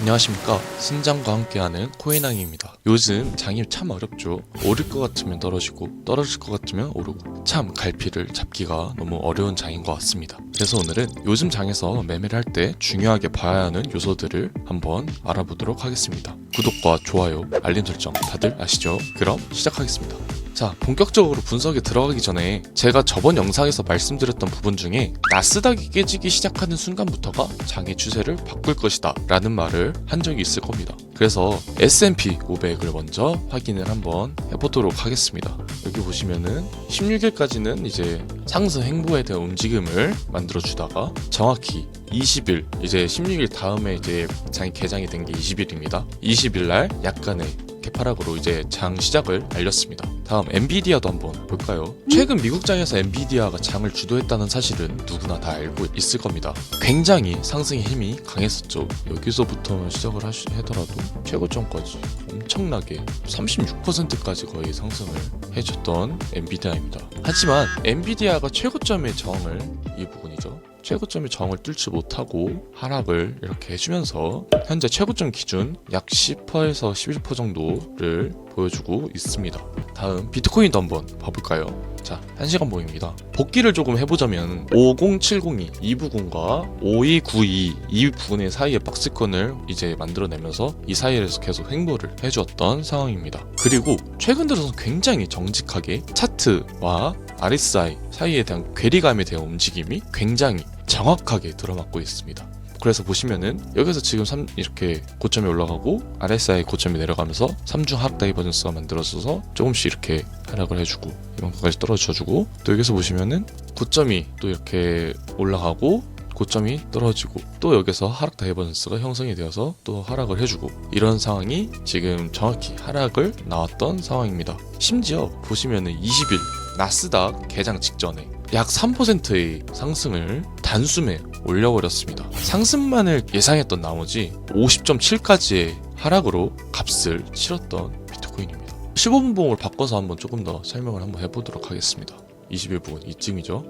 안녕하십니까. 신장과 함께하는 코인왕입니다. 요즘 장이 참 어렵죠. 오를 것 같으면 떨어지고 떨어질 것 같으면 오르고. 참 갈피를 잡기가 너무 어려운 장인 것 같습니다. 그래서 오늘은 요즘 장에서 매매를 할 때 중요하게 봐야 하는 요소들을 한번 알아보도록 하겠습니다. 구독과 좋아요 알림 설정 다들 아시죠? 그럼 시작하겠습니다 자, 본격적으로 분석에 들어가기 전에 제가 저번 영상에서 말씀드렸던 부분 중에 나스닥이 깨지기 시작하는 순간부터가 장의 추세를 바꿀 것이다 라는 말을 한 적이 있을 겁니다. 그래서 S&P 500을 먼저 확인을 한번 해보도록 하겠습니다. 여기 보시면은 16일까지는 이제 상승 행보에 대한 움직임을 만들어 주다가 정확히 20일 이제 16일 다음에 이제 장이 개장이 된 게 20일입니다. 20일 날 약간의 개파락으로 이제 장 시작을 알렸습니다. 다음 엔비디아도 한번 볼까요? 최근 미국장에서 엔비디아가 장을 주도했다는 사실은 누구나 다 알고 있을 겁니다. 굉장히 상승의 힘이 강했었죠. 여기서부터 시작을 하시, 하더라도 최고점까지 엄청나게 36%까지 거의 상승을 해줬던 엔비디아입니다. 하지만 엔비디아가 최고점의 저항을 이 부분이죠. 최고점의 저항을 뚫지 못하고 하락을 이렇게 해주면서 현재 최고점 기준 약 10%에서 11% 정도를 보여주고 있습니다. 다음 비트코인도 한번 봐볼까요? 자, 1시간 봉입니다. 복귀를 조금 해보자면 50702이 부분과 5292이 부분의 사이에 박스권을 이제 만들어내면서 이 사이에서 계속 횡보를 해주었던 상황입니다. 그리고 최근 들어서 굉장히 정직하게 차트와 RSI 사이에 대한 괴리감에 대한 움직임이 굉장히 정확하게 들어맞고 있습니다. 그래서 보시면은 여기서 지금 3 이렇게 고점이 올라가고 RSI 고점이 내려가면서 3중 하락 다이버전스가 만들어져서 조금씩 이렇게 하락을 해주고 이만큼까지 떨어져주고 또 여기서 보시면은 고점이 또 이렇게 올라가고 고점이 떨어지고 또 여기서 하락 다이버전스가 형성이 되어서 또 하락을 해주고 이런 상황이 지금 정확히 하락을 나왔던 상황입니다. 심지어 보시면은 20일 나스닥 개장 직전에 약 3%의 상승을 단숨에 올려버렸습니다. 상승만을 예상했던 나머지 50.7까지의 하락으로 값을 치렀던 비트코인입니다. 15분 봉을 바꿔서 한번 조금 더 설명을 한번 해보도록 하겠습니다. 20일 부분 이쯤이죠.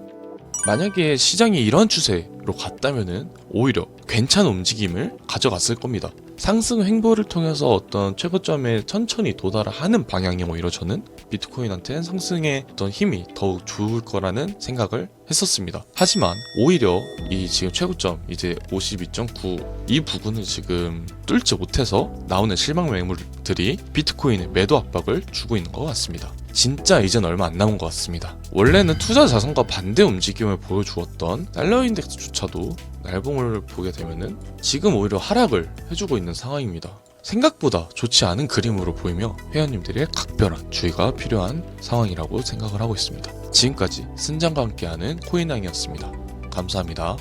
만약에 시장이 이런 추세로 갔다면은 오히려 괜찮은 움직임을 가져갔을 겁니다. 상승 횡보를 통해서 어떤 최고점에 천천히 도달하는 방향이 오히려 저는 비트코인한테는 상승의 어떤 힘이 더욱 좋을 거라는 생각을 했었습니다. 하지만 오히려 이 지금 최고점 이제 52.9 이 부분을 지금 뚫지 못해서 나오는 실망 매물들이 비트코인의 매도 압박을 주고 있는 것 같습니다. 진짜 이젠 얼마 안 남은 것 같습니다. 원래는 투자 자산과 반대 움직임을 보여주었던 달러 인덱스조차도 날봉을 보게 되면은 지금 오히려 하락을 해주고 있는 상황입니다. 생각보다 좋지 않은 그림으로 보이며 회원님들의 각별한 주의가 필요한 상황이라고 생각을 하고 있습니다. 지금까지 승장과 함께하는 코인왕이었습니다. 감사합니다.